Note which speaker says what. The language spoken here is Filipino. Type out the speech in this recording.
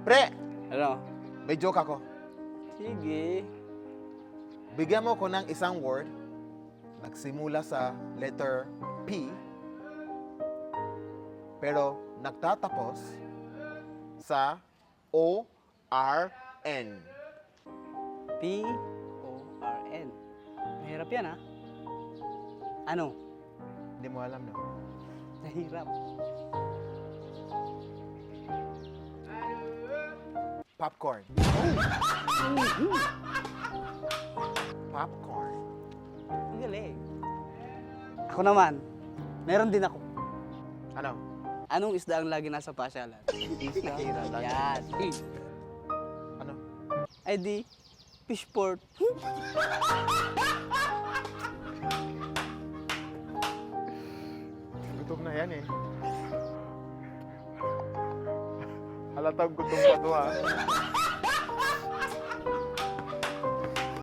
Speaker 1: Pre,
Speaker 2: Ano?
Speaker 1: may joke ako.
Speaker 2: Sige.
Speaker 1: Bigyan mo ko ng isang word nagsimula sa letter P pero nagtatapos sa O R N.
Speaker 2: P-O-R-N. Mahirap yan, ha? Ano?
Speaker 1: Hindi mo alam no?
Speaker 2: Nahirap.
Speaker 1: Popcorn. Popcorn.
Speaker 2: Ang galing. Ako naman, meron din ako.
Speaker 1: Ano?
Speaker 2: Anong isda ang lagi nasa pasyalan? Isda. Yan.
Speaker 1: Ano?
Speaker 2: Ay di, fishport.
Speaker 1: Gutom na yan eh. Halatang gutom pa to ha.